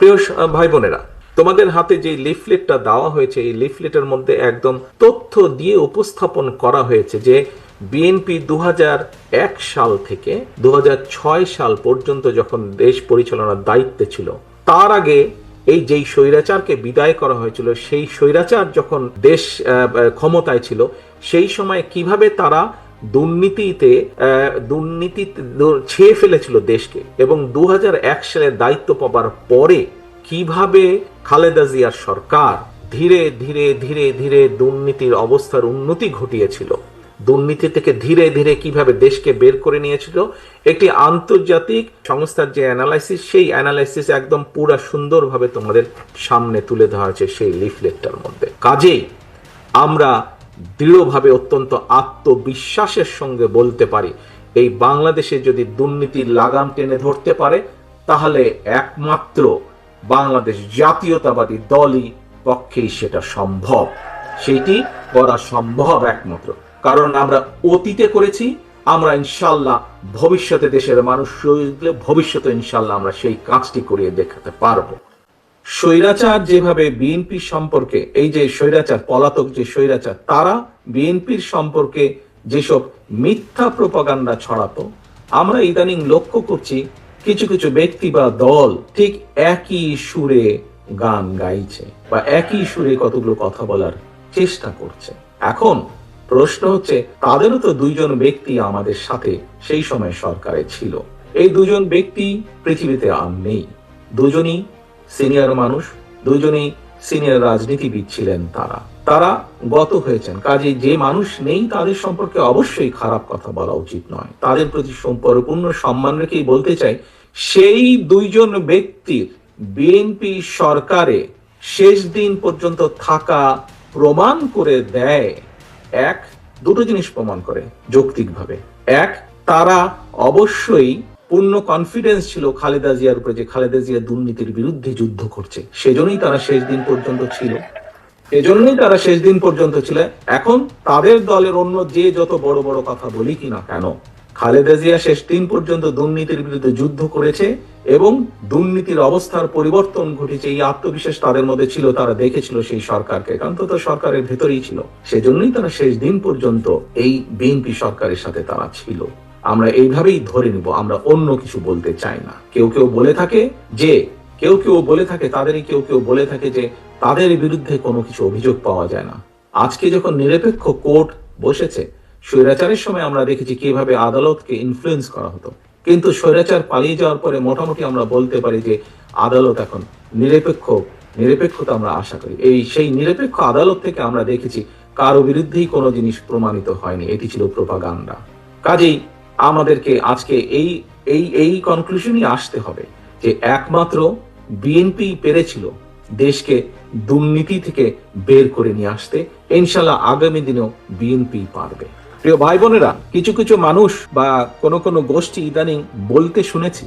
প্রিয় ভাই বোনেরা, তোমাদের হাতে যে লিফলেটটা দেওয়া হয়েছে, এই লিফলেটের মধ্যে একদম তথ্য দিয়ে উপস্থাপন করা হয়েছে যে বিএনপি দু সাল থেকে দু হাজার ছয় সাল পর্যন্ত যখন দেশ পরিচালনার দায়িত্বে ছিল, তার আগে এই যেই স্বৈরাচারকে বিদায় করা হয়েছিল, সেই স্বৈরাচার যখন দেশ ক্ষমতায় ছিল, সেই সময় কীভাবে তারা দুর্নীতিতে দুর্নীতি ছেয়ে ফেলেছিল দেশকে। এবং দু সালে দায়িত্ব পাবার পরে কীভাবে খালেদা জিয়ার সরকার ধীরে ধীরে ধীরে ধীরে দুর্নীতির অবস্থার উন্নতি ঘটিয়েছিল, দুর্নীতি থেকে ধীরে ধীরে কীভাবে দেশকে বের করে নিয়েছিল, একটি আন্তর্জাতিক সংস্থার যে অ্যানালাইসিস সেই অ্যানালাইসিস একদম পুরা সুন্দরভাবে তোমাদের সামনে তুলে ধরা হয়েছে সেই লিফলেটটার মধ্যে। কাজেই আমরা দৃঢ়ভাবে অত্যন্ত আত্মবিশ্বাসের সঙ্গে বলতে পারি, এই বাংলাদেশে যদি দুর্নীতির লাগাম টেনে ধরতে পারে, তাহলে একমাত্র বাংলাদেশ জাতীয়তাবাদী দলই পক্ষেই সেটা সম্ভব। সেটি করা সম্ভব একমাত্র। কারণ আমরা অতীতে করেছি, আমরা ইনশাল্লাহ ভবিষ্যতে দেশের মানুষ ভবিষ্যতে ইনশাল্লাহ আমরা সেই কাজটি করিয়ে দেখাতে পারব। স্বৈরাচার যেভাবে বিএনপি সম্পর্কে, এই যে স্বৈরাচার, পলাতক যে স্বৈরাচার, তারা বিএনপির সম্পর্কে যেসব মিথ্যা প্রপাগান্ডা ছড়াতো, আমরা ইদানিং লক্ষ্য করছি কিছু কিছু ব্যক্তি বা দল ঠিক একই সুরে গান গাইছে বা একই সুরে কতগুলো কথা বলার চেষ্টা করছে। এখন প্রশ্ন হচ্ছে, তাদেরও তো দুইজন ব্যক্তি আমাদের সাথে সেই সময় সরকারে ছিল। এই দুজন ব্যক্তি পৃথিবীতে আর নেই। দুজনই সিনিয়র মানুষ, দুজনেই সিনিয়র রাজনীতিবিদ ছিলেন তারা। তারা গত হয়েছেন। কাজে যে মানুষ নেই তাদের সম্পর্কে অবশ্যই খারাপ কথা বলা উচিত নয়। তাদের প্রতি সম- পরিপূর্ণ সম্মান রেখেই বলতে চাই, সেই দুইজন ব্যক্তির বিএনপি সরকারে শেষ দিন পর্যন্ত থাকা প্রমাণ করে দেয়। এক, দুটো জিনিস প্রমাণ করে যৌক্তিকভাবে। এক, তারা অবশ্যই পূর্ণ কনফিডেন্স ছিল খালেদা জিয়ার উপরে যে খালেদা জিয়া দুর্নীতির বিরুদ্ধে যুদ্ধ করছে। সেজন্যই তারা শেষ দিন পর্যন্ত ছিল। এজন্যই তারা শেষ দিন পর্যন্ত ছিল। এখন তাদের দলের অন্য যে যত বড় বড় কথা বলি কিনা কেন? খালেদা জিয়া শেষ দিন পর্যন্ত দুর্নীতির বিরুদ্ধে যুদ্ধ করেছে এবং দুর্নীতির অবস্থার পরিবর্তন ঘটেছে, এই আত্মবিশ্বাস তাদের মধ্যে ছিল, তারা দেখেছিল সেই সরকারকে। কারণ তো সরকারের ভেতরেই ছিল। সেজন্যই তারা শেষ দিন পর্যন্ত এই বিএনপি সরকারের সাথে তারা ছিল। আমরা এইভাবেই ধরে নিব, আমরা অন্য কিছু বলতে চাই না। কেউ কেউ বলে থাকে যে, কেউ কেউ বলে থাকে তাদেরই, কেউ কেউ বলে থাকে যে, তাদের বিরুদ্ধে কোনো কিছু অভিযোগ পাওয়া যায় না। আজকে যখন নিরপেক্ষ কোর্ট বসেছে, স্বৈরাচারের সময় আমরা দেখেছি কীভাবে আদালতকে ইনফ্লুয়েন্স করা হতো। কিন্তু স্বৈরাচার পালিয়ে যাওয়ার পরে মোটামুটি আমরা বলতে পারি যে, আদালত এখন নিরপেক্ষ, নিরপেক্ষতা আমরা আশা করি। এই সেই নিরপেক্ষ আদালত থেকে আমরা দেখেছি কারও বিরুদ্ধেই কোনো জিনিস প্রমাণিত হয়নি। এটি ছিল প্রোপাগান্ডা কাজেই আমাদেরকে আজকে এই এই এই কনক্লুশনই আসতে হবে যে একমাত্র বিএনপি পেরেছিল দেশকে দুর্নীতি থেকে বের করে নিয়ে আসতে। ইনশাল্লাহ আগামী দিনেও বিএনপি পারবে। প্রিয় ভাই বোনেরা, কিছু কিছু মানুষ বা কোনো কোনো গোষ্ঠী ইদানিং বলতে শুনেছি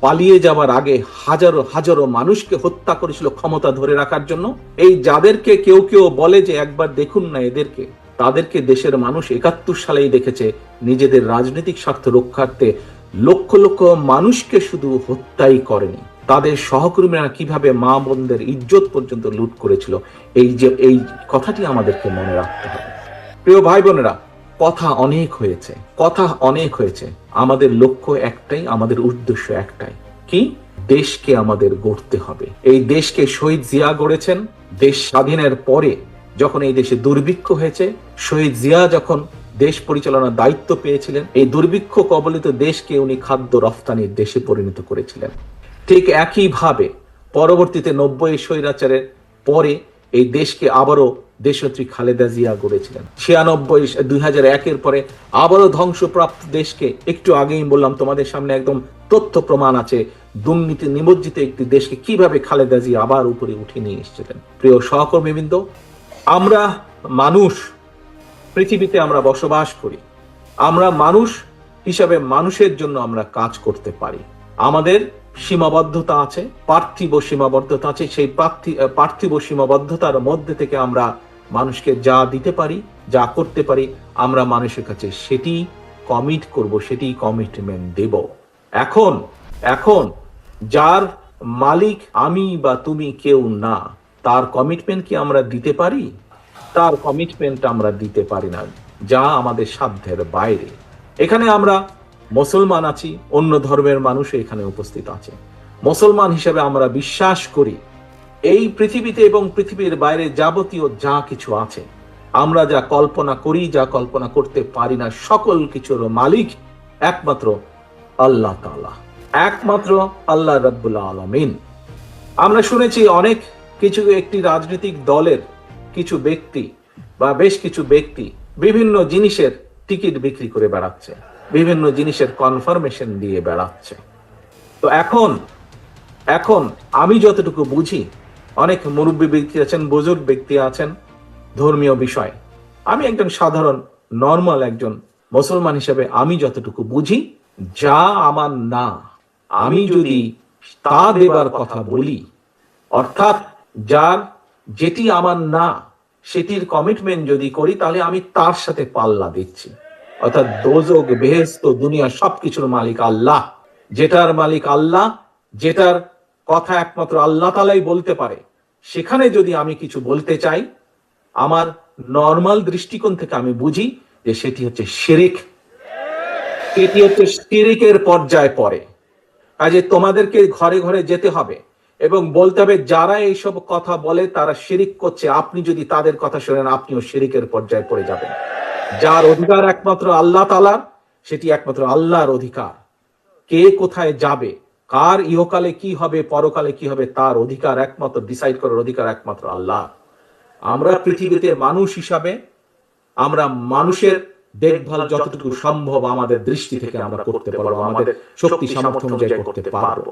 পালিয়ে যাওয়ার আগে হাজারো হাজারো মানুষকে হত্যা করেছিল ক্ষমতা ধরে রাখার জন্য। এই যাদেরকে কেউ কেউ বলে যে একবার দেখুন না এদেরকে, তাদেরকে দেশের মানুষ একাত্তর সালেই দেখেছে। নিজেদের রাজনৈতিক স্বার্থ রক্ষার্থে লক্ষ লক্ষ মানুষকে শুধু হত্যাই করেনি। তাদের সহকর্মীরা কীভাবে মা বোনদের ইজ্জত পর্যন্ত লুট করেছিল, এই যে, এই কথাটি আমাদেরকে মনে রাখতে হবে। প্রিয় ভাই বোনেরা কথা অনেক হয়েছে, কথা অনেক হয়েছে। আমাদের লক্ষ্য একটাই, আমাদের উদ্দেশ্য একটাই। কি? দেশকে আমাদের গড়তে হবে। এই দেশকে শহীদ জিয়া গড়েছেন। দেশ স্বাধীনের পরে যখন এই দেশে দুর্ভিক্ষ হয়েছে, শহীদ জিয়া যখন দেশ পরিচালনার দায়িত্ব পেয়েছিলেন, এই দুর্ভিক্ষ কবলিত দেশকে উনি খাদ্য রফতানির দেশে পরিণত করেছিলেন। ঠিক একইভাবে পরবর্তীতে নব্বই স্বৈরাচারের পরে এই দেশকে আবারও দেশত্রী খালেদা জিয়া গড়েছিলেন। ছিয়ানব্বই, দুই হাজার একের পরে আবারও ধ্বংসপ্রাপ্ত দেশকে একটু আগেই বললাম, তোমাদের সামনে একদম তথ্য প্রমাণ আছে, দুর্নীতি নিমজ্জিত একটি দেশকে কীভাবে খালেদা জিয়া আবার উপরে উঠে নিয়ে এসেছিলেন। প্রিয় সহকর্মীবৃন্দ, আমরা মানুষ, পৃথিবীতে আমরা বসবাস করি। আমরা মানুষ হিসাবে মানুষের জন্য আমরা কাজ করতে পারি। আমাদের সীমাবদ্ধতা আছে, পার্থিব সীমাবদ্ধতা আছে, সেই পার্থি- পার্থিব সীমাবদ্ধতার মধ্যে থেকে আমরা মানুষকে যা দিতে পারি, যা করতে পারি, আমরা মানুষের কাছে সেটি কমিট করব, সেটি কমিটমেন্ট দেব। এখন এখন যার মালিক আমি বা তুমি কেউ না, তার কমিটমেন্ট কি আমরা দিতে পারি? তার কমিটমেন্ট আমরা দিতে পারি না, যা আমাদের সাধ্যের বাইরে। এখানে আমরা মুসলমান আছি, অন্য ধর্মের মানুষ এখানে উপস্থিত আছে। মুসলমান হিসেবে আমরা বিশ্বাস করি, এই পৃথিবীতে এবং পৃথিবীর বাইরে যাবতীয় যা কিছু আছে, আমরা যা কল্পনা করি, যা কল্পনা করতে পারি না, সকল কিছুর মালিক একমাত্র আল্লাহ তাআলা, একমাত্র আল্লাহ রাব্বুল আলামিন। আমরা শুনেছি অনেক কিছু, একটি রাজনৈতিক দলের কিছু ব্যক্তি বা বেশ কিছু ব্যক্তি বিভিন্ন জিনিসের টিকিট বিক্রি করে বেড়াচ্ছে। বিভিন্ন জিনিসের কনফার্মেশন দিয়ে বেড়াচ্ছে। তো এখন এখন আমি যতটুকু বুঝি, অনেক মুরব্বী ব্যক্তি আছেন, বুজুর্গ ব্যক্তি আছেন, ধর্মীয় বিষয়। আমি একজন সাধারণ নর্মাল একজন মুসলমান হিসেবে আমি যতটুকু বুঝি, যা আমার না, আমি যদি তা দেবার কথা বলি, অর্থাৎ যার যেটি আমার না, সেটির কমিটমেন্ট যদি করি, তাহলে আমি তার সাথে পাল্লা দিচ্ছি। অর্থাৎ দোজক বেহেস্ত দুনিয়া সবকিছুর মালিক আল্লাহ। যেটার মালিক আল্লাহ, যেটার কথা একমাত্র আল্লাহ তালাই বলতে পারে। সেখানে যদি আমি কিছু বলতে চাই, আমার নর্মাল দৃষ্টিকোণ থেকে আমি বুঝি যে সেটি হচ্ছে শিরিক। এটি হচ্ছে শিরিকের পর্যায়ে পড়ে। কাজে তোমাদেরকে ঘরে ঘরে যেতে হবে এবং বলতে হবে, যারা এইসব কথা বলে তারা শিরিক করছে, আপনি যদি তাদের কথা শোনেন, আপনিও শিরিকের পর্যায়ে পড়ে যাবেন। যার অধিকার একমাত্র আল্লাহ তালার সেটি একমাত্র আল্লাহর অধিকার। কে কোথায় যাবে, কার ইহকালে কি হবে, পরকালে কি হবে, তার অধিকার একমাত্র ডিসাইড করার অধিকার একমাত্র আল্লাহ। আমরা পৃথিবীতে মানুষ হিসাবে, আমরা মানুষের দেখভাল যতটুকু সম্ভব আমাদের দৃষ্টি থেকে আমরা করতে পারব, আমাদের শক্তি সামর্থ্য অনুযায়ী করতে পারব।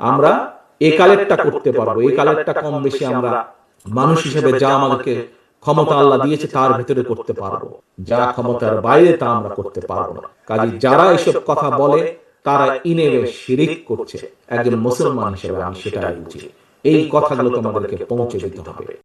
আমরা এই কালেরটা করতে পারব এই কালেরটা কম বেশি আমরা মানুষ হিসেবে যা আমাদেরকে ক্ষমতা আল্লাহ দিয়েছে, তার ভিতরে করতে পারব। যা ক্ষমতার বাইরে, তা আমরা করতে পারব না। কাজে যারা এসব কথা বলে, তারা ইনে শিরিক করছে। একজন মুসলমান হিসেবে আমি সেটাই বুঝি। এই কথাগুলো তোমাদেরকে পৌঁছে দিতে হবে।